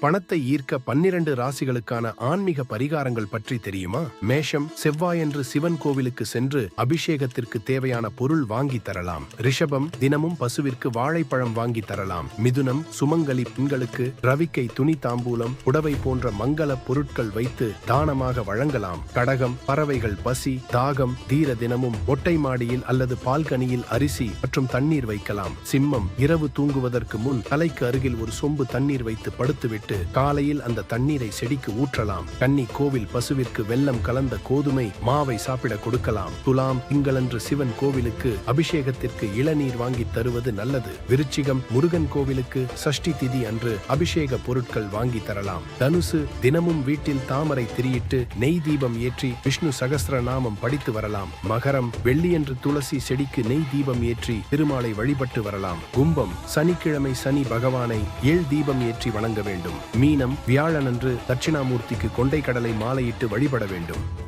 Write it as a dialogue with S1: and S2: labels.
S1: பணத்தை ஈர்க்க பன்னிரண்டு ராசிகளுக்கான ஆன்மீக பரிகாரங்கள் பற்றி தெரியுமா? மேஷம் செவ்வாயன்று சிவன் கோவிலுக்கு சென்று அபிஷேகத்திற்கு தேவையான பொருள் வாங்கி தரலாம். ரிஷபம் தினமும் பசுவிற்கு வாழைப்பழம் வாங்கி தரலாம். மிதுனம் சுமங்கலி பெண்களுக்கு ரவிக்கை துணி தாம்பூலம் புடவை போன்ற மங்கள பொருட்கள் வைத்து தானமாக வழங்கலாம். கடகம் பறவைகள் பசி தாகம் தீர தினமும் மொட்டை மாடியில் அல்லது பால்கனியில் அரிசி மற்றும் தண்ணீர் வைக்கலாம். சிம்மம் இரவு தூங்குவதற்கு முன் தலைக்கு அருகில் ஒரு சொம்பு தண்ணீர் வைத்து படுத்துவிட்டு காலையில் அந்த தண்ணீரை செடிக்கு ஊற்றலாம். கன்னி கோவில் பசுவிற்கு வெள்ளம் கலந்த கோதுமை மாவை சாப்பிட கொடுக்கலாம். துலாம் திங்களன்று சிவன் கோவிலுக்கு அபிஷேகத்திற்கு இளநீர் வாங்கி தருவது நல்லது. விருச்சிகம் முருகன் கோவிலுக்கு சஷ்டி திதி அன்று அபிஷேக பொருட்கள் வாங்கி தரலாம். தனுசு தினமும் வீட்டில் தாமரை திரியிட்டு நெய் தீபம் ஏற்றி விஷ்ணு சகஸ்ர நாமம் படித்து வரலாம். மகரம் வெள்ளியன்று துளசி செடிக்கு நெய் தீபம் ஏற்றி திருமாலை வழிபட்டு வரலாம். கும்பம் சனிக்கிழமை சனி பகவானை ஏழ் தீபம் ஏற்றி வணங்க வேண்டும். மீனம் வியாழனன்று தட்சிணாமூர்த்திக்கு கொண்டை கடலை மாலையிட்டு வழிபட வேண்டும்.